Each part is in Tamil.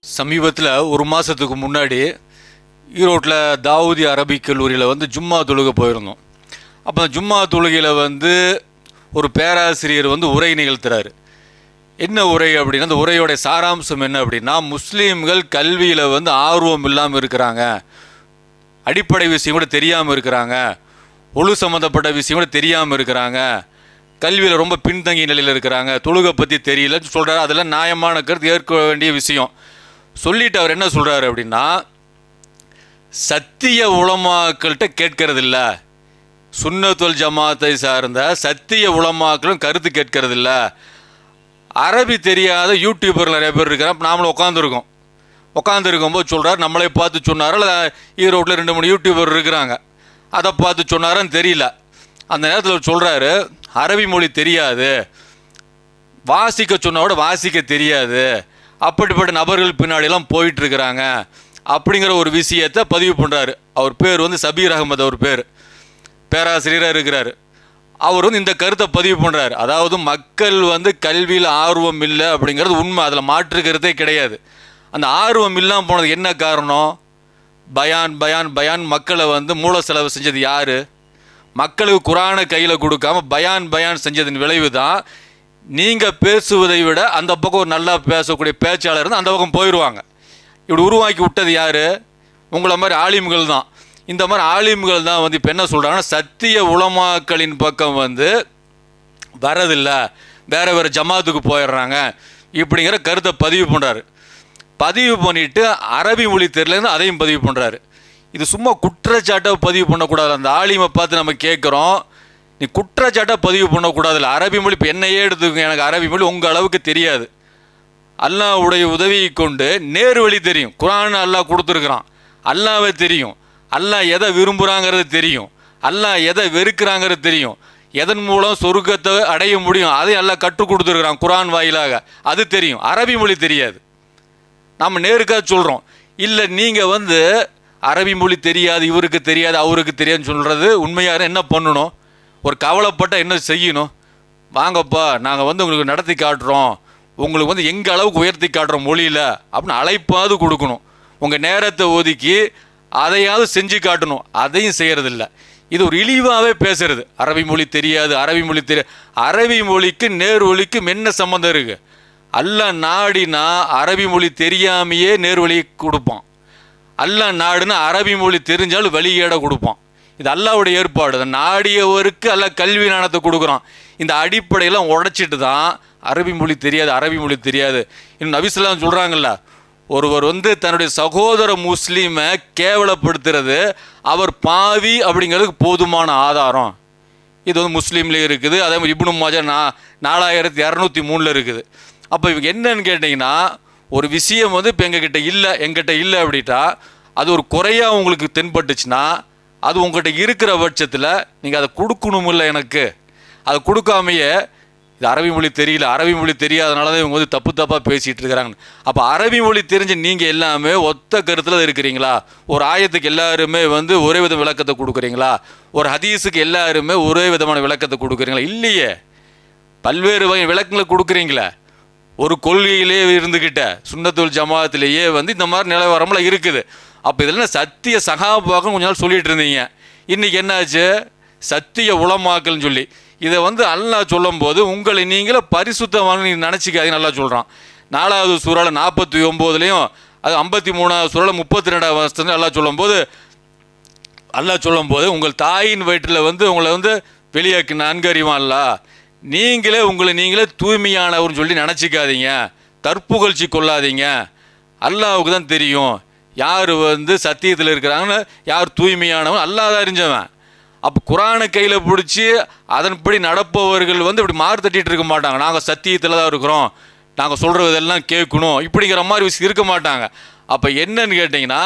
சமீபத்தில் ஒரு மாதத்துக்கு முன்னாடி ஈரோட்டில் தாவூதி அரபிக் கல்லூரியில் வந்து ஜும்மா தொழுகை போயிருந்தோம். அப்போ ஜும்மா தொழுகையில் வந்து ஒரு பேராசிரியர் வந்து உரை நிகழ்த்துறாரு. என்ன உரை அப்படின்னா அந்த உரையோடைய சாராம்சம் என்ன அப்படின்னா முஸ்லீம்கள் கல்வியில் வந்து ஆர்வம் இல்லாமல் இருக்கிறாங்க. அடிப்படை விஷயம் கூட தெரியாமல் இருக்கிறாங்க. ஒழு சம்மந்தப்பட்ட விஷயம் கூட தெரியாமல் இருக்கிறாங்க. கல்வியில் ரொம்ப பின்தங்கிய நிலையில் இருக்கிறாங்க. தொழுகை பற்றி தெரியல. சொல்கிறாரு அதெல்லாம் நியாயமான கருத்து ஏற்க வேண்டிய விஷயம். சொல்லிட்டு அவர் என்ன சொல்கிறாரு அப்படின்னா சத்திய உலமாக்கள்கிட்ட கேட்கறதில்ல. சுன்னத்துல் ஜமாத்தை சார்ந்த சத்திய உலமாக்களும் கருத்து கேட்கறதில்ல. அரபி தெரியாத யூடியூபர் நிறைய பேர் இருக்கிறான் நாமளும் உட்காந்துருக்கோம் உட்காந்துருக்கும்போது சொல்கிறார் நம்மளே பார்த்து சொன்னாரோ? இல்லை ஈரோட்டில் ரெண்டு மூணு யூடியூபர் இருக்கிறாங்க. அதை பார்த்து சொன்னாரான்னு தெரியல. அந்த நேரத்தில் சொல்கிறாரு அரபி மொழி தெரியாது. வாசிக்க சொன்னோட வாசிக்க தெரியாது. அப்படிப்பட்ட நபர்கள் பின்னாடியெல்லாம் போயிட்டுருக்கிறாங்க. அப்படிங்கிற ஒரு விஷயத்தை பதிவு பண்ணுறாரு அவர் பேர் வந்து சபீர் அகமது அவர் பேர். பேராசிரியராக இருக்கிறார். அவர் வந்து இந்த கருத்தை பதிவு பண்ணுறாரு அதாவது மக்கள் வந்து கல்வியில் ஆர்வம் இல்லை அப்படிங்கிறது உண்மை. அதில் மாற்றுக்கிறதே கிடையாது. அந்த ஆர்வம் இல்லாமல் போனது என்ன காரணம்? பயான் பயான் பயான் மக்களை வந்து மூல செலவு செஞ்சது யார்? மக்களுக்கு குரானை கையில் கொடுக்காம பயான் பயான் செஞ்சதன் விளைவு தான் நீங்கள் பேசுவதை விட அந்த பக்கம் ஒரு நல்லா பேசக்கூடிய பேச்சாளர் இருந்து அந்த பக்கம் போயிடுவாங்க இப்படி உருவாக்கி விட்டது யார்? உங்களை மாதிரி ஆலிம்கள் தான். இந்த மாதிரி ஆலிம்கள் தான் வந்து இப்போ என்ன சொல்கிறாங்கன்னா சத்திய உலமாக்களின் பக்கம் வந்து வரதில்லை. வேறு வேறு ஜமாத்துக்கு போயிடுறாங்க. இப்படிங்கிற கருத்தை பதிவு பண்ணுறாரு பதிவு பண்ணிவிட்டு அரபி மொழி தெரியலேருந்து அதையும் பதிவு பண்ணுறாரு இது சும்மா குற்றச்சாட்டை பதிவு பண்ணக்கூடாது. அந்த ஆலிமை பார்த்து நம்ம கேட்குறோம். நீ குற்றச்சாட்டை பதிவு பண்ணக்கூடாதுல்ல. அரபி மொழி இப்போ என்னையே எடுத்துக்கோங்க. எனக்கு அரபி மொழி உங்கள் அளவுக்கு தெரியாது. அல்லாஹ்வுடைய உதவியை கொண்டு நேர் வழி தெரியும். குரான் அல்லாஹ் கொடுத்துருக்குறான். அல்லாஹ்வை தெரியும். அல்லாஹ் எதை விரும்புகிறாங்கிறது தெரியும். அல்லாஹ் எதை வெறுக்கிறாங்கிறது தெரியும். எதன் மூலம் சொர்க்கத்தை அடைய முடியும்? அதை எல்லாம் கற்றுக் கொடுத்துருக்குறான் குரான் வாயிலாக. அது தெரியும். அரபி மொழி தெரியாது. நம்ம நேருக்காக சொல்கிறோம் இல்லை நீங்கள் வந்து அரபி மொழி தெரியாது இவருக்கு தெரியாது அவருக்கு தெரியாதுன்னு சொல்கிறது உண்மையாக என்ன பண்ணணும்? ஒரு கவலைப்பட்ட என்ன செய்யணும்? வாங்கப்பா நாங்கள் வந்து உங்களுக்கு நடத்தி காட்டுறோம். உங்களுக்கு வந்து எங்கள் அளவுக்கு உயர்த்தி காட்டுறோம் மொழியில் அப்படின்னு அழைப்பாவது கொடுக்கணும். உங்கள் நேரத்தை ஒதுக்கி அதையாவது செஞ்சு காட்டணும். அதையும் செய்கிறதில்ல இது ஒரு இழிவாகவே பேசுறது. அரபி மொழி தெரியாது அரபி மொழி தெரியாது. அரபி மொழிக்கு நேர்வொழிக்கும் என்ன சம்மந்தம் இருக்குது அல்ல நாடினா அரபி மொழி தெரியாமையே நேர்வழியை கொடுப்பான். அல்லா நாடுன்னு அரபி மொழி தெரிஞ்சாலும் வழிகேட கொடுப்பான். இது அல்லாவுடைய ஏற்பாடு. நாடியவருக்கு அல்ல கல்வி நாணத்தை கொடுக்குறான். இந்த அடிப்படையெல்லாம் உடைச்சிட்டு தான் அரபி மொழி தெரியாது அரபி மொழி தெரியாது. இன்னும் நபிசுல்லாம் சொல்கிறாங்கல்ல ஒருவர் வந்து தன்னுடைய சகோதர முஸ்லீமை கேவலப்படுத்துறது அவர் பாவி அப்படிங்கிறதுக்கு போதுமான ஆதாரம். இது வந்து முஸ்லீம்லேயும் இருக்குது. அதே மாதிரி இப்னு மாஜா நா நாலாயிரத்தி இரநூத்தி மூணில் இருக்குது. அப்போ இவங்க என்னன்னு கேட்டிங்கன்னா ஒரு விஷயம் வந்து இப்போ எங்ககிட்ட இல்லை எங்கிட்ட இல்லை அப்படிட்டா அது ஒரு குறையாக உங்களுக்கு தென்பட்டுச்சுன்னா அது உங்கள்கிட்ட இருக்கிற பட்சத்தில் நீங்கள் அதை கொடுக்கணுமில்ல எனக்கு. அதை கொடுக்காமையே இது அரபி மொழி தெரியல அரபி மொழி தெரியாதனால தான் இவங்க வந்து தப்பு தப்பாக பேசிகிட்டு இருக்கிறாங்க. அப்போ அரபி மொழி தெரிஞ்ச நீங்கள் எல்லாமே ஒத்த கருத்தில் இருக்கிறீங்களா? ஒரு ஆயத்துக்கு எல்லாருமே வந்து ஒரே வித விளக்கத்தை கொடுக்குறீங்களா? ஒரு ஹதீஸுக்கு எல்லாருமே ஒரே விதமான விளக்கத்தை கொடுக்குறீங்களா? இல்லையே. பல்வேறு வகை விளக்கங்களை கொடுக்குறீங்களே. ஒரு கொள்கையிலே இருந்துக்கிட்ட சுண்ணத்துல் ஜமாத்திலேயே வந்து இந்த மாதிரி நிலவரம்லாம் இருக்குது. அப்போ இதில் சத்திய சகாபாக்கம் கொஞ்ச நாள் சொல்லிட்டு இருந்தீங்க. இன்றைக்கி என்னாச்சு? சத்திய உளமாக்கல்னு சொல்லி. இதை வந்து அல்லா சொல்லும்போது உங்களை நீங்களே பரிசுத்தமாக நீங்கள் நினச்சிக்காதீங்க நல்லா சொல்கிறான் நாலாவது சூறால நாற்பத்தி ஒம்போதுலேயும் அது ஐம்பத்தி மூணாவது சூறால முப்பத்தி ரெண்டாவது வருஷத்துல நல்லா சொல்லும்போது அல்லா சொல்லும்போது உங்கள் தாயின் வயிற்றில் வந்து உங்களை வந்து வெளியாக்கு நன்கு நீங்களே உங்களை நீங்களே தூய்மையானவர்னு சொல்லி நினச்சிக்காதீங்க. தற்புகழ்ச்சி கொள்ளாதீங்க. அல்லாவுக்கு தான் தெரியும். யார் வந்து சத்தியத்தில் இருக்கிறாங்கன்னு யார் தூய்மையானவன்? அல்லாஹ் தான் அறிஞ்சவன். அப்போ குரானை கையில் பிடிச்சி அதன்படி நடப்பவர்கள் வந்து இப்படி மாறு தட்டிகிட்டு இருக்க மாட்டாங்க. நாங்கள் சத்தியத்தில் தான் இருக்கிறோம். நாங்கள் சொல்கிறதெல்லாம் கேட்கணும். இப்படிங்கிற மாதிரி விஷயம் இருக்க மாட்டாங்க. அப்போ என்னன்னு கேட்டிங்கன்னா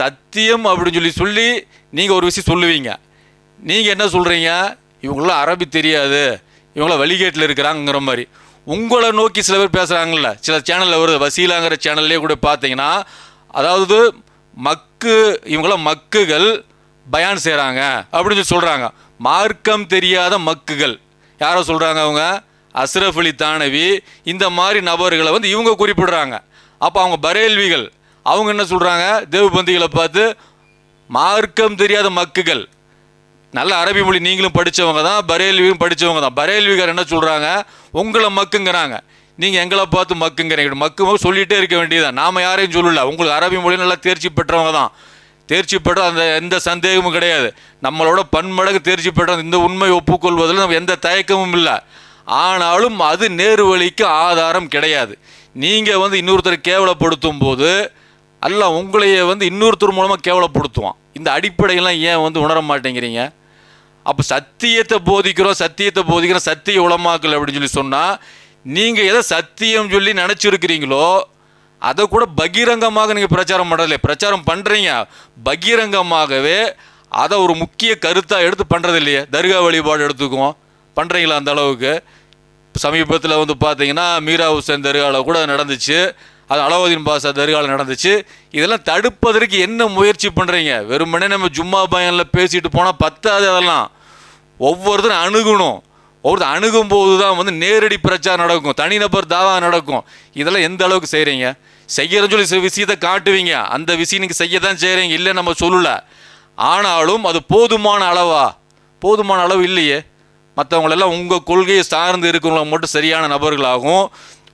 சத்தியம் அப்படின்னு சொல்லி சொல்லி நீங்கள் ஒரு விஷயம் சொல்லுவீங்க. நீங்கள் என்ன சொல்கிறீங்க இவங்களாம் அரபி தெரியாது. இவங்கள வழிகேட்டில் இருக்கிறாங்கிற மாதிரி. உங்களை நோக்கி சில பேர் பேசுகிறாங்கல்ல சில சேனலில் வருது. வசீலாங்கிற சேனல்லே கூட பார்த்தீங்கன்னா அதாவது மக்கு இவங்களாம் மக்குகள் பயான் செய்கிறாங்க அப்படின்னு சொல்லி சொல்கிறாங்க மார்க்கம் தெரியாத மக்குகள். யாரோ சொல்கிறாங்க அவங்க? அஸ்ரஃப் அலி தானவி இந்த மாதிரி நபர்களை வந்து இவங்க குறிப்பிடுறாங்க. அப்போ அவங்க பரேல்விகள் அவங்க என்ன சொல்கிறாங்க தேவபந்திகளை பார்த்து மார்க்கம் தெரியாத மக்குகள். நல்ல அரபி மொழி நீங்களும் படித்தவங்க தான் பரேல்வியும் படித்தவங்க தான். பரேல்விகார் என்ன சொல்கிறாங்க உங்களை மக்குங்கிறாங்க. நீங்கள் எங்களை பார்த்து மக்குங்கிறீங்க. மக்கு மக்கு சொல்லிகிட்டே இருக்க வேண்டியதான் நாம் யாரையும் சொல்லல. உங்களுக்கு அரபி மொழி நல்லா தேர்ச்சி பெற்றவங்க தான். தேர்ச்சி பெற்ற அந்த எந்த சந்தேகமும் கிடையாது. நம்மளோட பன்மடங்கு தேர்ச்சி பெற்ற இந்த உண்மை ஒப்புக்கொள்வதில் நம்ம எந்த தயக்கமும் இல்லை. ஆனாலும் அது நேரு வழிக்கு ஆதாரம் கிடையாது. நீங்கள் வந்து இன்னொருத்தரை கேவலப்படுத்தும் போது அல்ல உங்களையே வந்து இன்னொருத்தர் மூலமாக கேவலப்படுத்துவான். இந்த அடிப்படையெல்லாம் ஏன் வந்து உணர மாட்டேங்கிறீங்க? அப்போ சத்தியத்தை போதிக்கிறோம் சத்தியத்தை போதிக்கிறோம் சத்திய உளமாக்கல் அப்படின்னு சொல்லி சொன்னால் நீங்கள் எதை சத்தியம் சொல்லி நினச்சிருக்கிறீங்களோ அதை கூட பகிரங்கமாக நீங்கள் பிரச்சாரம் பண்ணுறதில்ல பிரச்சாரம் பண்ணுறீங்க பகிரங்கமாகவே அதை ஒரு முக்கிய கருத்தாக எடுத்து பண்ணுறது இல்லையே தர்கா வழிபாடு எடுத்துக்குவோம். பண்ணுறீங்களா அந்த அளவுக்கு? சமீபத்தில் வந்து பார்த்தீங்கன்னா மீரா ஹுசேன் தர்காவில் கூட நடந்துச்சு. அது அலாவுதீன் பாஷா தர்காவில் நடந்துச்சு. இதெல்லாம் தடுப்பதற்கு என்ன முயற்சி பண்ணுறீங்க வெறுமனே நம்ம ஜும்மா பயனில் பேசிட்டு போனால் பத்தாது அதெல்லாம். ஒவ்வொருத்தரும் அணுகணும். ஒவ்வொருத்தர் அணுகும் போது தான் வந்து நேரடி பிரச்சாரம் நடக்கும். தனிநபர் தாவா நடக்கும். இதெல்லாம் எந்த அளவுக்கு செய்கிறீங்க செய்கிறன்னு சொல்லி சில விஷயத்தை காட்டுவீங்க. அந்த விஷயம் நீங்கள் செய்ய தான் செய்கிறீங்க இல்லை நம்ம சொல்லலை. ஆனாலும் அது போதுமான அளவா? போதுமான அளவு இல்லையே. மற்றவங்களெல்லாம் உங்கள் கொள்கையை சார்ந்து இருக்கிறவங்க மட்டும் சரியான நபர்களாகும்.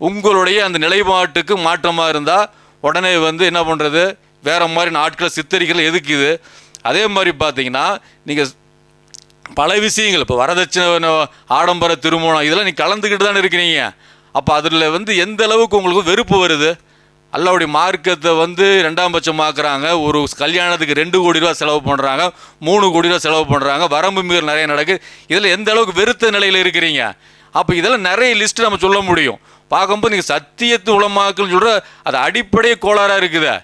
உங்களுடைய அந்த நிலைப்பாட்டுக்கு மாற்றமாக இருந்தால் உடனே வந்து என்ன பண்ணுறது வேறு மாதிரி ஆட்களை சித்தரிக்கல எதுக்குது? அதே மாதிரி பார்த்தீங்கன்னா நீங்கள் பல விஷயங்கள் இப்போ வரதட்சணை ஆடம்பர திருமணம் இதெல்லாம் நீ கலந்துக்கிட்டு தானே இருக்கிறீங்க. அப்போ அதில் வந்து எந்த அளவுக்கு உங்களுக்கு வெறுப்பு வருது? அல்லாவுடைய மார்க்கத்தை வந்து ரெண்டாம் பட்சமாக்குறாங்க ஒரு கல்யாணத்துக்கு ரெண்டு கோடி ரூபா செலவு பண்ணுறாங்க மூணு கோடி ரூபா செலவு பண்ணுறாங்க வரம்பு மீறல் நிறைய நடக்குது. இதில் எந்த அளவுக்கு வெறுத்த நிலையில் இருக்கிறீங்க? அப்போ இதெல்லாம் நிறைய லிஸ்ட்டு நம்ம சொல்ல முடியும். பார்க்கும்போது நீங்கள் சத்தியத்து உளமாக்கல்னு சொல்கிற அது அடிப்படையே கோளாறாக இருக்குதே.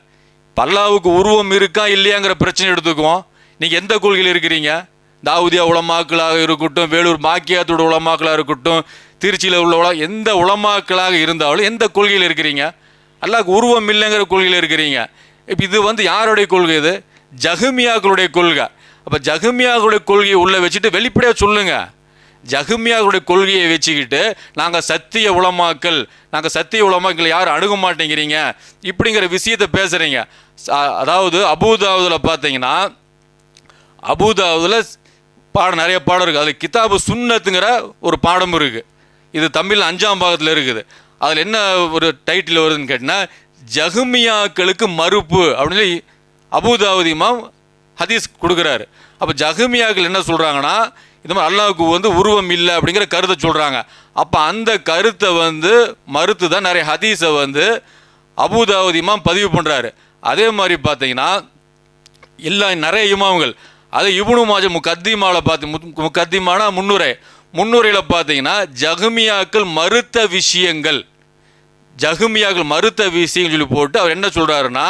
பல்லாவுக்கு உருவம் இருக்கா இல்லையாங்கிற பிரச்சனை எடுத்துக்குவோம். நீங்கள் எந்த கொள்கையில் இருக்கிறீங்க? தாவூதியா உளமாக்களாக இருக்கட்டும் வேலூர் மாக்கியாத்தோட உளமாக்களாக இருக்கட்டும் திருச்சியில் உள்ள உல எந்த உளமாக்களாக இருந்தாலும் எந்த கொள்கையில் இருக்கிறீங்க? அல்லாஹ்க்கு உருவம் இல்லைங்கிற கொள்கையில் இருக்கிறீங்க. இப்போ இது வந்து யாருடைய கொள்கை இது? ஜஹமியாக்களுடைய கொள்கை. அப்போ ஜஹமியாக்களுடைய கொள்கையை உள்ளே வச்சுட்டு வெளிப்படையாக சொல்லுங்கள் ஜஹமியாவுடைய கொள்கையை வச்சுக்கிட்டு நாங்கள் சத்திய உளமாக்கல் நாங்கள் சத்திய உலமாக்கள் யாரும் அணுக மாட்டேங்கிறீங்க? இப்படிங்கிற விஷயத்தை பேசுகிறீங்க அதாவது அபூதாவுதில் பார்த்தீங்கன்னா அபூதாவுதில் பாடம் நிறைய பாடம் இருக்குது அதில் கிதாபு சுன்னத்துங்கிற ஒரு பாடம் இருக்குது இது தமிழ் அஞ்சாம் பாகத்தில் இருக்குது. அதில் என்ன ஒரு டைட்டில் வருதுன்னு கேட்டிங்கன்னா ஜகுமியாக்களுக்கு மறுப்பு அப்படின்னு சொல்லி அபூதாவுதி ஹதீஸ் கொடுக்குறாரு. அப்போ ஜஹமியாக்கள் என்ன சொல்கிறாங்கன்னா இந்த மாதிரி அல்லாவுக்கு வந்து உருவம் இல்லை அப்படிங்கிற கருத்தை சொல்கிறாங்க அப்போ அந்த கருத்தை வந்து மறுத்து தான் நிறைய ஹதீஸை வந்து அபூதாவுதி பதிவு பண்ணுறாரு அதே மாதிரி பார்த்தீங்கன்னா எல்லா நிறைய இமாம்கள் அது இபுனு மாஜ முக்கத்திமாவில் பார்த்து முத்- முக்கத்திமானா முன்னுரை முன்னுரையில் பார்த்தீங்கன்னா ஜஹமியாக்கள் மறுத்த விஷயங்கள் ஜஹமியாக்கள் மறுத்த விஷயம் சொல்லி போட்டு அவர் என்ன சொல்கிறாருன்னா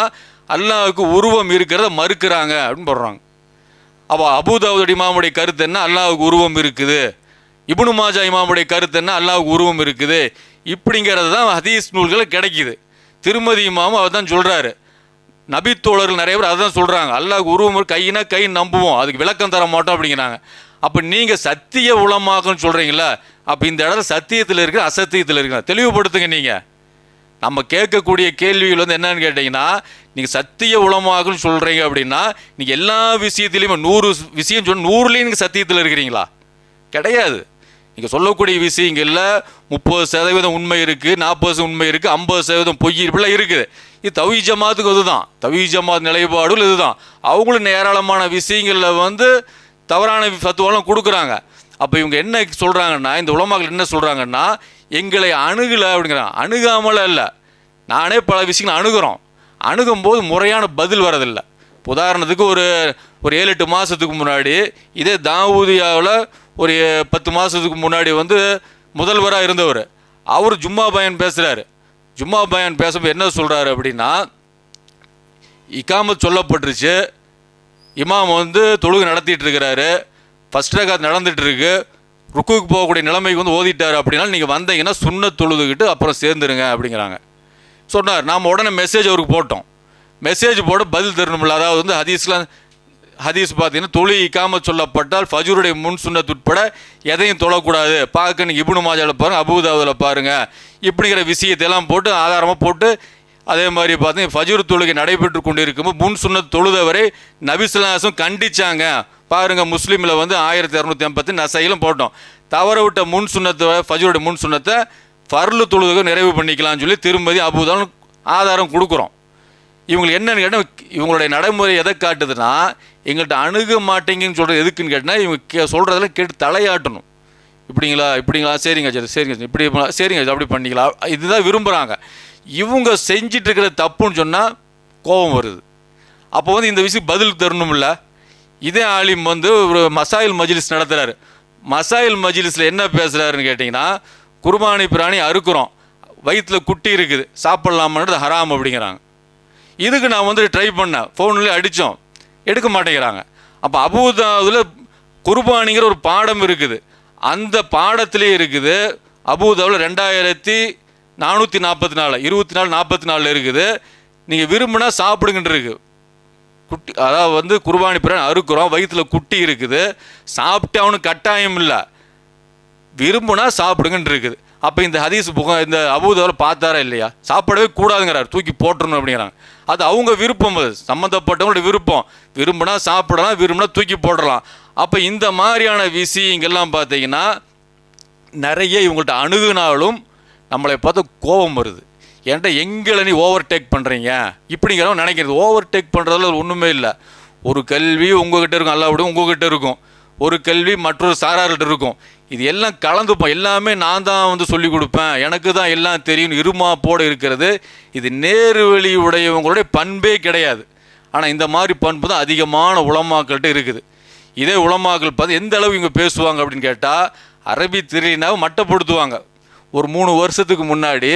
அல்லாவுக்கு உருவம் இருக்கிறத மறுக்கிறாங்க அப்படின்னு போடுறாங்க. அப்போ அபுதாவுத் இமாமுடைய கருத்து என்ன? அல்லாவுக்கு உருவம் இருக்குது. இபுனு மாஜா இமாமுடைய கருத்து என்ன? அல்லாவுக்கு உருவம் இருக்குது. இப்படிங்கிறது தான் ஹதீஸ் நூல்கள் கிடைக்குது. திருமதி இமாமும் அவர் தான் சொல்கிறாரு நபித்தோழர்கள் நிறைய பேர் அதை தான் சொல்கிறாங்க அல்லாவுக்கு உருவம் இருக்கு, கையினா கை நம்புவோம். அதுக்கு விளக்கம் தர மாட்டோம் அப்படிங்கிறாங்க. அப்போ நீங்கள் சத்திய உளமாகன்னு சொல்கிறீங்களா அப்போ இந்த இடத்துல சத்தியத்தில் இருக்கிற அசத்தியத்தில் இருக்கிற தெளிவுபடுத்துங்க நீங்கள் நம்ம கேட்கக்கூடிய கேள்விகள் வந்து என்னன்னு கேட்டிங்கன்னா நீங்கள் சத்திய உளமாகன்னு சொல்கிறீங்க அப்படின்னா நீங்கள் எல்லா விஷயத்துலையுமே நூறு விஷயம் சொன்ன நூறுலேயும் நீங்கள் சத்தியத்தில் இருக்கிறீங்களா? கிடையாது. நீங்கள் சொல்லக்கூடிய விஷயங்களில் முப்பது சதவீதம் உண்மை இருக்குது நாற்பது உண்மை இருக்குது ஐம்பது சதவீதம் பொய் இப்படிலாம் இருக்குது. இது தவி ஜமாத்துக்கு இதுதான் தவி ஜமாத் நிலைப்பாடுகள் இதுதான். அவங்களும் ஏராளமான விஷயங்களில் வந்து தவறான ஃபத்துவாலாம் கொடுக்குறாங்க. அப்போ இவங்க என்ன சொல்கிறாங்கன்னா இந்த உலமாக்கள் என்ன சொல்கிறாங்கன்னா எங்களை அணுகலை அப்படிங்கிறாங்க அணுகாமல் இல்லை. நானே பல விஷயங்கள் அணுகிறோம். அணுகும்போது முறையான பதில் வரதில்லை உதாரணத்துக்கு ஒரு ஒரு ஏழு எட்டு மாதத்துக்கு முன்னாடி இதே தாவூதியாவில் ஒரு பத்து மாதத்துக்கு முன்னாடி வந்து முதல்வராக இருந்தவர். அவர் ஜும்மா பையன் பேசுகிறாரு ஜும்மா பயன் பேசும்போது என்ன சொல்கிறாரு அப்படின்னா இக்காமத் சொல்லப்பட்டுருச்சு. இமாம் வந்து தொழுகை நடத்திட்டு இருக்கிறாரு. ஃபஸ்ட் ரகாத் நடந்துட்டு ருக்குக்கு போகக்கூடிய நிலைமைக்கு வந்து ஓதிட்டாரு அப்படின்னா நீங்கள் வந்தீங்கன்னா சுண்ண தொழுதுகிட்டு அப்புறம் சேர்ந்துருங்க அப்படிங்கிறாங்க. சொன்னார் நாம் உடனே மெசேஜ் அவருக்கு போட்டோம். மெசேஜ் போட பதில் தரணும்ல. அதாவது வந்து ஹதீஸ்லாம் ஹதீஸ் பார்த்தீங்கன்னா தொழுகிக்காம சொல்லப்பட்டால் ஃபஜூருடைய முன் சுண்ணத்து உட்பட எதையும் தொழக்கூடாது. பார்க்க நீங்கள் இபுனு மாஜாவில் பாருங்கள் அபுதாவில் பாருங்கள் இப்படிங்கிற விஷயத்தையெல்லாம் போட்டு ஆதாரமாக போட்டு அதே மாதிரி பார்த்தீங்கன்னா ஃபஜூர் தொழுகை நடைபெற்று கொண்டு இருக்கும்போது முன் சுன்னத் தொழுதவரை நபிசுல்லாசும் கண்டிச்சாங்க. பாருங்கள் முஸ்லீமில் வந்து ஆயிரத்தி இரநூத்தி ஐம்பத்தி நசையிலும் போட்டோம். தவற விட்ட முன் சுண்ணத்தை ஃபஜ்ருடைய முன் சுண்ணத்தை ஃபர்லு தொழுதுக்கு நிறைவு பண்ணிக்கலாம்னு சொல்லி திரும்பதி அபுதான் ஆதாரம் கொடுக்குறோம். இவங்களுக்கு என்னன்னு கேட்டால் இவங்களுடைய நடைமுறை எதை காட்டுதுன்னா எங்கள்கிட்ட அணுக மாட்டேங்கன்னு சொல்கிறது எதுக்குன்னு கேட்டால் இவங்க கே சொல்கிறதெல்லாம் கேட்டு தலையாட்டணும். இப்படிங்களா இப்படிங்களா சரிங்க சரி சரிங்க சரி, இப்படி சரிங்க சார் அப்படி பண்ணிக்கலாம். இதுதான் விரும்புகிறாங்க இவங்க செஞ்சிட்ருக்கிற தப்புன்னு சொன்னால் கோபம் வருது. அப்போ வந்து இந்த விஷயம் பதில் தரணும்ல? இதே ஆலிம் வந்து ஒரு மசாயில் மஜ்லிஸ் நடத்துகிறாரு மசாயில் மஜ்லிஸில் என்ன பேசுகிறாருன்னு கேட்டிங்கன்னா குர்பானி பிராணி அறுக்குறோம். வயிற்றில் குட்டி இருக்குது. சாப்பிட்லாமான்றது ஹராம் அப்படிங்கிறாங்க. இதுக்கு நான் வந்து ட்ரை பண்ணேன். ஃபோன்லேயே அடித்தோம் எடுக்க மாட்டேங்கிறாங்க. அப்போ அபூதாவில் குர்பானிங்கிற ஒரு பாடம் இருக்குது. அந்த பாடத்திலே இருக்குது அபூதாவில் ரெண்டாயிரத்தி நானூற்றி நாற்பத்தி நாலு இருபத்தி நாலு நாற்பத்தி நாலில் இருக்குது. நீங்கள் விரும்பினா சாப்பிடுங்கன்றிருக்கு குட்டி அதாவது வந்து குர்பானி பிறகு அறுக்கிறோம் வயிற்றில் குட்டி இருக்குது. சாப்பிட்டு அவனுக்கு கட்டாயம் இல்லை. விரும்புனா சாப்பிடுங்கன்னு இருக்குது. அப்போ இந்த ஹதீஸ் புகம் இந்த அபூதவர் பார்த்தாரா இல்லையா? சாப்பிடவே கூடாதுங்கிறார். தூக்கி போட்டுருணும் அப்படிங்கிறாங்க. அது அவங்க விருப்பம். அது சம்மந்தப்பட்டவங்களோட விருப்பம். விரும்புனா சாப்பிடலாம் விரும்பினா தூக்கி போடலாம் அப்போ இந்த மாதிரியான விஷயங்கள்லாம் பார்த்தீங்கன்னா நிறைய இவங்கள்ட்ட அணுகுனாலும் நம்மளை பார்த்து கோபம் வருது. என்கிட்ட எங்களை நீ ஓவர் டேக் பண்ணுறீங்க இப்படிங்கிறவங்க நினைக்கிறது. ஓவர் டேக் பண்ணுறதுல ஒன்றுமே இல்லை. ஒரு கல்வி உங்ககிட்ட இருக்கும். அல்லாவிடும் உங்ககிட்ட இருக்கும். ஒரு கல்வி மற்றொரு சாரார்கிட்ட இருக்கும். இது எல்லாம் கலந்துப்போம். எல்லாமே நான் தான் வந்து சொல்லிக் கொடுப்பேன். எனக்கு தான் எல்லாம் தெரியும். இருமாப்போடு இருக்கிறது. இது நேர்வழி உடையவங்களுடைய பண்பே கிடையாது. ஆனால் இந்த மாதிரி பண்பு தான் அதிகமான உளமாக்கள்கிட்ட இருக்குது. இதே உளமாக்கல் பார்த்து எந்த அளவு இவங்க பேசுவாங்க? அப்படின்னு கேட்டால் அரபி தெரியலனாவை மட்டப்படுத்துவாங்க. ஒரு மூணு வருஷத்துக்கு முன்னாடி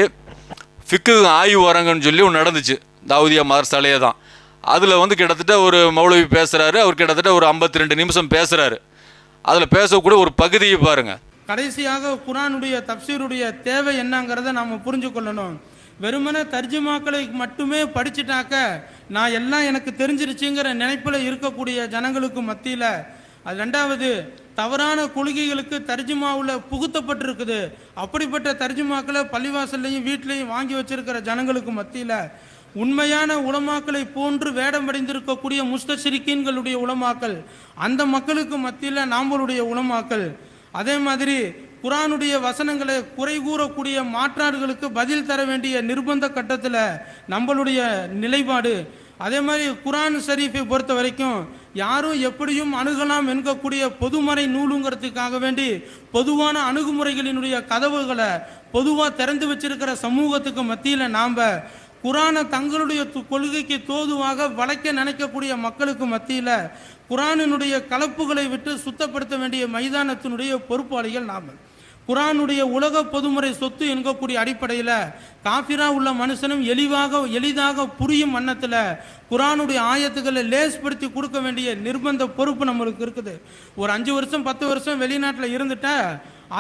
ஃபிக்கு ஆய்வு வரங்கன்னு சொல்லி ஒன்று நடந்துச்சு. தாவூதியா மதர்சாலையே தான். அதில் வந்து கிட்டத்தட்ட ஒரு மௌலவி பேசுகிறாரு அவர் கிட்டத்தட்ட ஒரு 52 ரெண்டு நிமிஷம் பேசுகிறாரு அதில் பேசக்கூடிய ஒரு பகுதியை பாருங்கள் கடைசியாக குரானுடைய தப்சீருடைய தேவை என்னங்கிறத நாம் புரிஞ்சு கொள்ளணும் வெறுமனே தர்ஜுமாக்களை மட்டுமே படிச்சுட்டாக்க நான் எல்லாம் எனக்கு தெரிஞ்சிருச்சுங்கிற நினைப்பில் இருக்கக்கூடிய ஜனங்களுக்கு மத்தியில் அது ரெண்டாவது தவறான கொள்கைகளுக்கு தர்ஜுமாவில் புகுத்தப்பட்டிருக்குது. அப்படிப்பட்ட தர்ஜுமாக்களை பள்ளிவாசல்லையும் வீட்லையும் வாங்கி வச்சிருக்கிற ஜனங்களுக்கு மத்தியில் உண்மையான உலமாக்களை போன்று வேடம் அடைந்திருக்கக்கூடிய முஸ்தசிரிக்கீன்களுடைய உலமாக்கள் அந்த மக்களுக்கு மத்தியில் நாம்பளுடைய உலமாக்கள். அதே மாதிரி குரானுடைய வசனங்களை குறை கூறக்கூடிய மாற்றார்களுக்கு பதில் தர வேண்டிய நிர்பந்த கட்டத்தில் நம்மளுடைய நிலைப்பாடு அதே மாதிரி குரான் ஷரீஃபை பொறுத்த வரைக்கும் யாரும் எப்படியும் அணுகலாம் என்கக்கூடிய பொதுமறை நூலுங்கிறதுக்காக வேண்டி பொதுவான அணுகுமுறைகளினுடைய கதவுகளை பொதுவாக திறந்து வச்சிருக்கிற சமூகத்துக்கு மத்தியில் நாம் குரானை தங்களுடைய கொள்கைக்கு தோதுவாக வளைக்க நினைக்கக்கூடிய மக்களுக்கு மத்தியில் குரானினுடைய கலப்புகளை விட்டு சுத்தப்படுத்த வேண்டிய மைதானத்தினுடைய பொறுப்பாளிகள் நாம். குரானுடைய உலக பொதுமுறை சொத்து என்கக்கூடிய அடிப்படையில் காஃபிரா உள்ள மனுஷனும் எளிவாக எளிதாக புரியும் வண்ணத்தில் குரானுடைய ஆயத்துக்களை லேஸ்படுத்தி கொடுக்க வேண்டிய நிர்பந்த பொறுப்பு நம்மளுக்கு இருக்குது. ஒரு அஞ்சு வருஷம் பத்து வருஷம் வெளிநாட்டில் இருந்துட்டா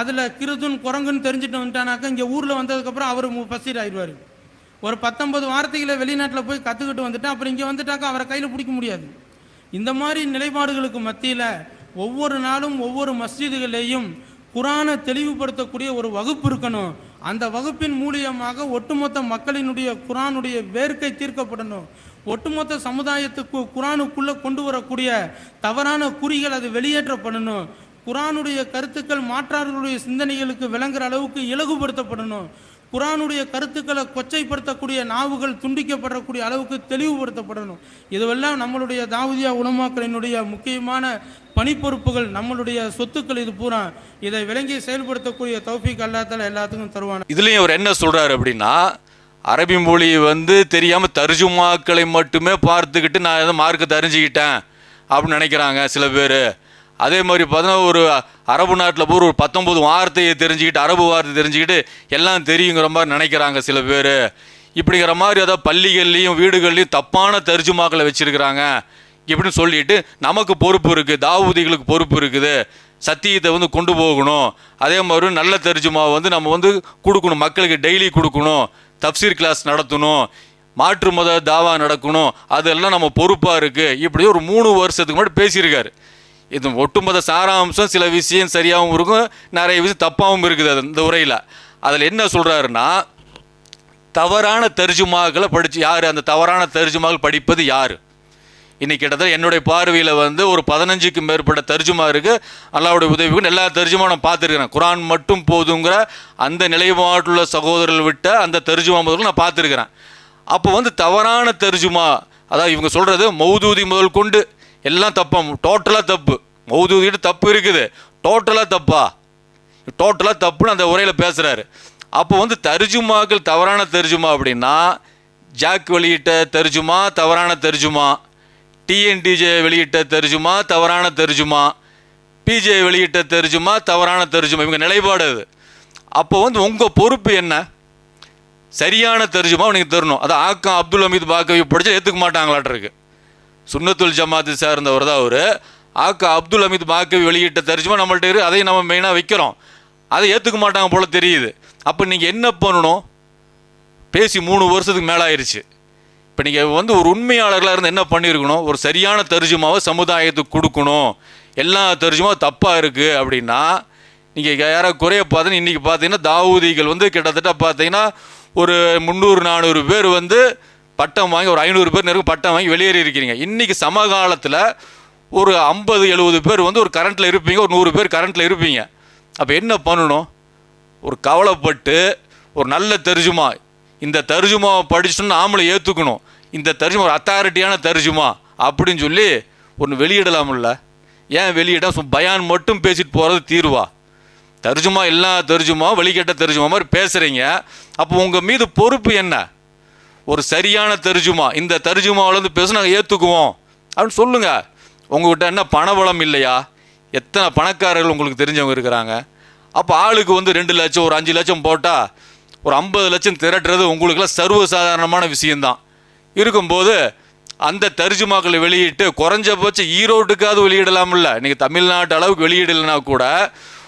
அதில் கிருதுன் குரங்குன்னு தெரிஞ்சுட்டு வந்துட்டானாக்கா இங்கே ஊரில் வந்ததுக்கப்புறம் அவர் பசீர் ஆயிடுவார். ஒரு பத்தொன்பது வார்த்தைகளை வெளிநாட்டில் போய் கற்றுக்கிட்டு வந்துட்டா அப்புறம் இங்கே வந்துட்டாக்கா அவரை கையில் பிடிக்க முடியாது. இந்த மாதிரி நிலைப்பாடுகளுக்கு மத்தியில் ஒவ்வொரு நாளும் ஒவ்வொரு மஸ்ஜிதுகளிலேயும் குரானை தெளிவுபடுத்தக்கூடிய ஒரு வகுப்பு இருக்கணும். அந்த வகுப்பின் மூலியமாக ஒட்டுமொத்த மக்களினுடைய குரானுடைய வேர்க்கை தீர்க்கப்படணும். ஒட்டுமொத்த சமுதாயத்துக்கு குரானுக்குள்ளே கொண்டு வரக்கூடிய தவறான குறிகள் அது வெளியேற்றப்படணும். குரானுடைய கருத்துக்கள் மாற்றார்களுடைய சிந்தனைகளுக்கு விளங்குற அளவுக்கு இலகுபடுத்தப்படணும். குரானுடைய கருத்துக்களை கொச்சைப்படுத்தக்கூடிய நாவுகள் துண்டிக்கப்படக்கூடிய அளவுக்கு தெளிவுபடுத்தப்படணும். இதுவெல்லாம் நம்மளுடைய தாவூதியா உலமாக்களினுடைய முக்கியமான பணிப்பொறுப்புகள் நம்மளுடைய சொத்துக்கள் இது பூரா இதை விளங்கி செயல்படுத்தக்கூடிய தௌஃபிக் அல்லாத்தால எல்லாத்துக்கும் தருவான இதுலேயும் அவர் என்ன சொல்கிறார் அப்படின்னா அரபி மொழி வந்து தெரியாமல் தர்ஜுமாக்களை மட்டுமே பார்த்துக்கிட்டு நான் எதை மார்க்கு தெரிஞ்சுக்கிட்டேன் அப்படின்னு நினைக்கிறாங்க சில பேர். அதே மாதிரி பார்த்தீங்கன்னா ஒரு அரபு நாட்டில் போய் ஒரு பத்தொம்பது வார்த்தையை தெரிஞ்சுக்கிட்டு அரபு வார்த்தை தெரிஞ்சுக்கிட்டு எல்லாம் தெரியுங்கிற மாதிரி நினைக்கிறாங்க சில பேர். இப்படிங்கிற மாதிரி ஏதாவது பள்ளிகள்லையும் வீடுகள்லையும் தப்பான தர்ஜுமாக்களை வச்சுருக்கிறாங்க. இப்படின்னு சொல்லிட்டு நமக்கு பொறுப்பு இருக்குது தாவூதிகளுக்கு பொறுப்பு இருக்குது. சத்தியத்தை வந்து கொண்டு போகணும். அதே மாதிரி நல்ல தர்ஜுமா வந்து நம்ம வந்து கொடுக்கணும். மக்களுக்கு டெய்லி கொடுக்கணும். தப்சீர் கிளாஸ் நடத்தணும். மாற்று மத தாவா நடக்கணும். அதெல்லாம் நம்ம பொறுப்பாக இருக்குது இப்படி ஒரு மூணு வருஷத்துக்கு முன்னாடி பேசியிருக்காரு. இது ஒட்டுமொத்த சாராம்சம் சில விஷயம் சரியாகவும் இருக்கும். நிறைய விஷயம் தப்பாகவும் இருக்குது அது இந்த உரையில். அதில் என்ன சொல்கிறாருன்னா தவறான தர்ஜுமாக்களை படித்து யார்? அந்த தவறான தர்ஜுமாக்கள் படிப்பது யார்? இன்னைக்கு கிட்டத்தட்ட என்னுடைய பார்வையில் வந்து ஒரு பதினஞ்சுக்கு மேற்பட்ட தர்ஜுமா இருக்குது அல்லாவுடைய உதவிக்கு எல்லா தர்ஜுமா நான் பார்த்துருக்கிறேன். குரான் மட்டும் போதுங்கிற அந்த நிலைப்பாட்டுள்ள சகோதரர்கள் விட்ட அந்த தர்ஜுமா முதல்ல நான் பார்த்துருக்கிறேன். அப்போ வந்து தவறான தர்ஜுமா அதாவது இவங்க சொல்கிறது மௌதூதி முதல் கொண்டு எல்லாம் தப்பா டோட்டலாக தப்பு. மௌதூதிட்டு தப்பு இருக்குது. டோட்டலாக தப்பா? டோட்டலாக தப்புன்னு அந்த உரையில் பேசுகிறாரு அப்போ வந்து தர்ஜுமாக்கள் தவறான தர்ஜுமா அப்படின்னா ஜாக் வெளியிட்ட தர்ஜுமா தவறான தர்ஜுமா? டிஎன்டிஜே வெளியிட்ட தெரிஞ்சுமா தவறான தெரிஞ்சுமா பிஜே வெளியிட்ட தெரிஞ்சுமா தவறான தெரிஞ்சுமா இவங்க நிலைப்பாடு அது. அப்போ வந்து உங்கள் பொறுப்பு என்ன? சரியான தெரிஞ்சுமா நீங்கள் தரணும். அது ஆக்கம் அப்துல் அமீத் பாக்கவி படிச்சா ஏற்றுக்க மாட்டாங்களாட்டிருக்கு சுன்னத்துல் ஜமாத்து சேர்ந்தவர் தான் அவர். ஆக்கா அப்துல் அமீத் பாக்கவி வெளியிட்ட தெரிஞ்சுமா நம்மள்ட்ட இருக்கு அதையும் நம்ம மெயினாக வைக்கிறோம். அதை ஏற்றுக்க மாட்டாங்க போல் தெரியுது. அப்போ நீங்கள் என்ன பண்ணணும்? பேசி மூணு வருஷத்துக்கு மேலே ஆயிடுச்சு இப்போ நீங்கள் வந்து ஒரு உண்மையாளர்களாக இருந்து என்ன பண்ணியிருக்கணும் ஒரு சரியான தர்ஜுமாவை சமுதாயத்துக்கு கொடுக்கணும். எல்லா தர்ஜுமாவும் தப்பாக இருக்குது அப்படின்னா நீங்கள் யாராவது குறைய பார்த்தீங்கன்னா இன்றைக்கி பார்த்தீங்கன்னா தாவூதிகள் வந்து கிட்டத்தட்ட பார்த்தீங்கன்னா ஒரு முந்நூறு நானூறு பேர் வந்து பட்டம் வாங்கி ஒரு ஐநூறு பேர் நெருங்க பட்டம் வாங்கி வெளியேறி இருக்கிறீங்க. இன்றைக்கி சமகாலத்தில் ஒரு ஐம்பது எழுபது பேர் வந்து ஒரு கரண்ட்டில் இருப்பீங்க ஒரு நூறு பேர் கரண்ட்டில் இருப்பீங்க. அப்போ என்ன பண்ணணும்? ஒரு கவலைப்பட்டு ஒரு நல்ல தெரிஞ்சுமா இந்த தர்ஜுமாவை படிச்சுன்னு நாமளும் ஏற்றுக்கணும் இந்த தர்ஜுமா ஒரு அத்தாரிட்டியான தர்ஜுமா அப்படின்னு சொல்லி ஒன்று வெளியிடலாம்ல. ஏன் வெளியிட? பயான் மட்டும் பேசிட்டு போகிறது தீர்வா? தர்ஜுமா எல்லா தர்ஜுமா வெளிக்கட்ட தர்ஜுமா மாதிரி பேசுகிறீங்க அப்போ உங்கள் மீது பொறுப்பு என்ன? ஒரு சரியான தர்ஜுமா இந்த தர்ஜுமாவிலேருந்து பேச நாங்கள் ஏற்றுக்குவோம் அப்படின்னு சொல்லுங்கள் உங்கள்கிட்ட என்ன பணபலம் இல்லையா? எத்தனை பணக்காரர்கள் உங்களுக்கு தெரிஞ்சவங்க இருக்கிறாங்க? அப்போ ஆளுக்கு வந்து ரெண்டு லட்சம் ஒரு அஞ்சு லட்சம் போட்டால் ஒரு ஐம்பது லட்சம் திரட்டுறது உங்களுக்கெல்லாம் சர்வசாதாரணமான விஷயந்தான் இருக்கும்போது அந்த தர்ஜுமாக்களை வெளியிட்டு குறைஞ்சபட்சம் ஈரோட்டுக்காவது வெளியிடலாம்ல இன்றைக்கி தமிழ்நாட்டு அளவுக்கு வெளியிடலைனா கூட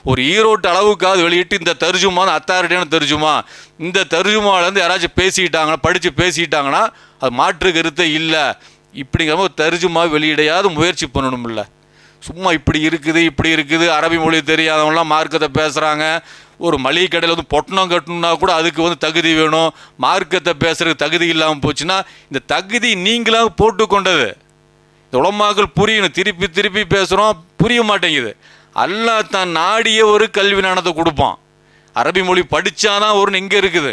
ஒரு ஈரோட்டு அளவுக்காவது வெளியிட்டு இந்த தர்ஜுமா அத்தாரிட்டியான தர்ஜுமா இந்த தர்ஜுமாவிலேருந்து யாராச்சும் பேசிக்கிட்டாங்கன்னா படித்து பேசிக்கிட்டாங்கன்னா அது மாற்று கருத்தே இல்லை. இப்படிங்கிற மாதிரி ஒரு தர்ஜுமா வெளியிடையாவது முயற்சி பண்ணணும்ல சும்மா இப்படி இருக்குது இப்படி இருக்குது அரபி மொழி தெரியாதவங்களாம் மார்க்கத்தை பேசுகிறாங்க ஒரு மளிகை கடையில் வந்து பொட்டணம் கட்டணும்னா கூட அதுக்கு வந்து தகுதி வேணும். மார்க்கத்தை பேசுறதுக்கு தகுதி இல்லாமல் போச்சுன்னா இந்த தகுதி நீங்களாக போட்டு கொண்டது இந்த உலமாக்கள் புரியணும் திருப்பி திருப்பி பேசுகிறோம் புரிய மாட்டேங்குது. அல்லா தான் நாடிய ஒரு கல்வி ஞானத்தை கொடுப்பான். அரபி மொழி படித்தாதான் ஒரு இங்கே இருக்குது.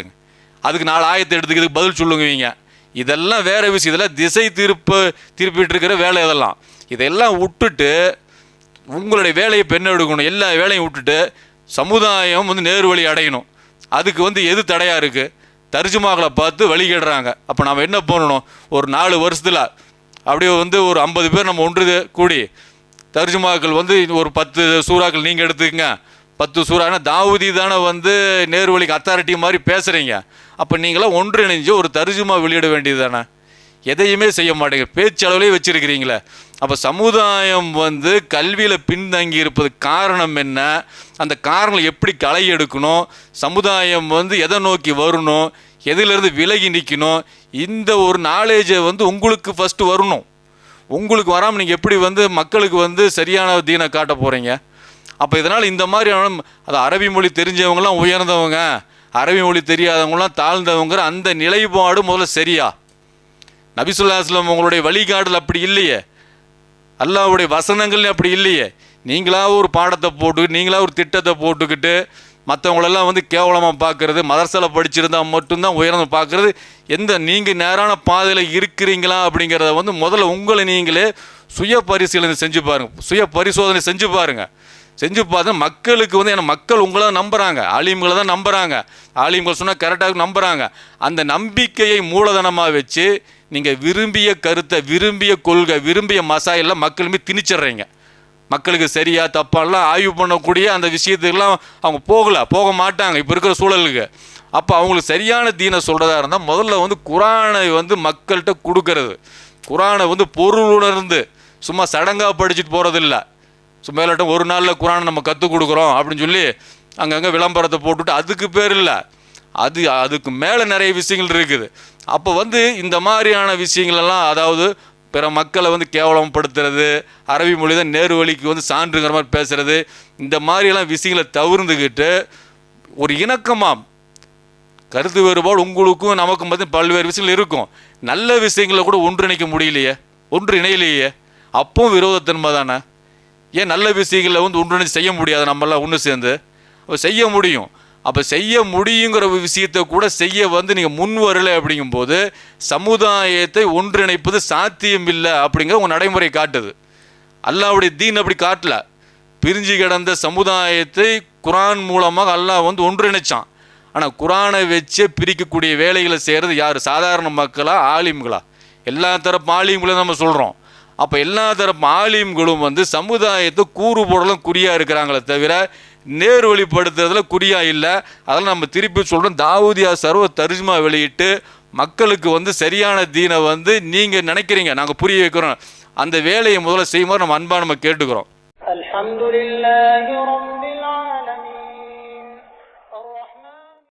அதுக்கு நாலு ஆயத்தை எடுத்துக்கிறதுக்கு பதில் சொல்லுங்குவீங்க. இதெல்லாம் வேறு விஷயம். இதெல்லாம் திசை திருப்ப திருப்பிட்டு இருக்கிற வேலை இதெல்லாம் இதெல்லாம் விட்டுட்டு உங்களுடைய வேலையை பெண் எடுக்கணும்? எல்லா வேலையும் விட்டுட்டு சமுதாயம் வந்து நேர் வழி அடையணும். அதுக்கு வந்து எது தடையாக இருக்குது தர்ஜுமாக்களை பார்த்து வழிகிடுறாங்க அப்போ நம்ம என்ன பண்ணணும்? ஒரு நாலு வருஷத்தில் அப்படியே வந்து ஒரு ஐம்பது பேர் நம்ம ஒன்று கூடி தர்ஜுமாக்கள் வந்து ஒரு பத்து சூறாக்கள் நீங்கள் எடுத்துக்கங்க. பத்து சூறானா தாவூதி தானே வந்து நேர்வழிக்கு அத்தாரிட்டி மாதிரி பேசுகிறீங்க அப்போ நீங்களாம் ஒன்றிணைஞ்சு ஒரு தர்ஜுமா வெளியிட வேண்டியது தானே? எதையுமே செய்ய மாட்டேங்க. பேச்சளவுலே வச்சுருக்கிறீங்களே. அப்போ சமுதாயம் வந்து கல்வியில் பின்தங்கி இருப்பது காரணம் என்ன? அந்த காரணங்களை எப்படி களை எடுக்கணும்? சமுதாயம் வந்து எதை நோக்கி வரணும்? எதிலிருந்து விலகி நிற்கணும் இந்த ஒரு நாலேஜை வந்து உங்களுக்கு ஃபஸ்ட்டு வரணும். உங்களுக்கு வராமல் நீங்கள் எப்படி வந்து மக்களுக்கு வந்து சரியான தீனை காட்ட போகிறீங்க அப்போ இதனால் இந்த மாதிரியான அது அரபி மொழி தெரிஞ்சவங்களாம் உயர்ந்தவங்க அரபி மொழி தெரியாதவங்களாம் தாழ்ந்தவங்கிற அந்த நிலைப்பாடு முதல்ல சரியா? நபிசுல்லாஸ்லம் உங்களுடைய வழிகாடல் அப்படி இல்லையே. அல்லாவுடைய வசனங்கள் அப்படி இல்லையே. நீங்களா ஒரு பாடத்தை போட்டு நீங்களா ஒரு திட்டத்தை போட்டுக்கிட்டு மற்றவங்களெல்லாம் வந்து கேவலமாக பார்க்குறது மதரசாவில் படிச்சிருந்தா மட்டும்தான் உயர்ந்து பார்க்குறது எந்த நீங்கள் நேரான பாதையில் இருக்கிறீங்களா அப்படிங்கிறத வந்து முதல்ல உங்களை நீங்களே சுய பரிசீலனை செஞ்சு பாருங்கள் சுய பரிசோதனை செஞ்சு பாருங்கள் செஞ்சு பார்த்தா மக்களுக்கு வந்து ஏன்னா மக்கள் உங்களை தான் நம்புகிறாங்க ஆலிம்களை தான் நம்புகிறாங்க ஆலிம்கள் சொன்னால் கரெக்டாக நம்புகிறாங்க அந்த நம்பிக்கையை மூலதனமாக வச்சு நீங்கள் விரும்பிய கருத்தை விரும்பிய கொள்கை விரும்பிய மசாயெல்லாம் மக்களுமே திணிச்சிடுறீங்க. மக்களுக்கு சரியா தப்பாலாம் ஆய்வு பண்ணக்கூடிய அந்த விஷயத்துக்கெல்லாம் அவங்க போகல போக மாட்டாங்க இப்போ இருக்கிற சூழலுக்கு. அப்போ அவங்களுக்கு சரியான தீனை சொல்கிறதா இருந்தால் முதல்ல வந்து குரானை வந்து மக்கள்கிட்ட கொடுக்கறது. குரானை வந்து பொருள் உணர்ந்து சும்மா சடங்காக படிச்சுட்டு போகிறதில்ல சும்மா இல்லாட்டும் ஒரு நாளில் குரானை நம்ம கற்றுக் கொடுக்குறோம் அப்படின்னு சொல்லி அங்கங்கே விளம்பரத்தை போட்டுவிட்டு அதுக்கு பேர் இல்லை. அது அதுக்கு மேலே நிறைய விஷயங்கள் இருக்குது. அப்போ வந்து இந்த மாதிரியான விஷயங்களெல்லாம் அதாவது பிற மக்களை வந்து கேவலப்படுத்துறது அரபி மொழி தான் நேரு வழிக்கு வந்து சான்றுங்கிற மாதிரி பேசுறது இந்த மாதிரியெல்லாம் விஷயங்களை தவிர்ந்துக்கிட்டு ஒரு இணக்கமாக கருத்து வேறுபாடு உங்களுக்கும் நமக்கும் மத்திய பல்வேறு விஷயங்கள் இருக்கும். நல்ல விஷயங்களை கூட ஒன்றிணைக்க முடியலையே ஒன்று இணையலையே. அப்பவும் விரோதத்தன்மை தானே. ஏன் நல்ல விஷயங்களை வந்து ஒன்றிணைச்சு செய்ய முடியாது நம்மளாம் ஒன்று சேர்ந்து? செய்ய முடியும். அப்போ செய்ய முடியுங்கிற விஷயத்தை கூட செய்ய வந்து நீங்கள் முன் வரலை அப்படிங்கும்போது சமுதாயத்தை ஒன்றிணைப்பது சாத்தியம் இல்லை அப்படிங்கிற உங்கள் நடைமுறை காட்டுது. அல்லாவுடைய தீன் அப்படி காட்டல. பிரிஞ்சு கிடந்த சமுதாயத்தை குரான் மூலமாக அல்லாஹ் வந்து ஒன்றிணைச்சான். ஆனால் குரானை வச்சே பிரிக்கக்கூடிய வேலைகளை செய்கிறது யார்? சாதாரண மக்களா ஆலிம்களா? எல்லா தரப்பு ஆலிம்களும் நம்ம சொல்கிறோம் அப்போ எல்லா தரப்பு ஆலிம்களும் வந்து சமுதாயத்தை கூறு குறியாக இருக்கிறாங்களே தவிர நேர் வழிப்படுத்துறதுல குறியா இல்லை. அதெல்லாம் நம்ம திருப்பி சொல்கிறோம் தாவூதியா சர்வ தரிஜ்மா வெளியிட்டு மக்களுக்கு வந்து சரியான தீனை வந்து நீங்கள் நினைக்கிறீங்க. நாங்கள் புரிய வைக்கிறோம். அந்த வேலையை முதல்ல செய்யுமாறு நம்ம அன்பாக நம்ம கேட்டுக்கிறோம்.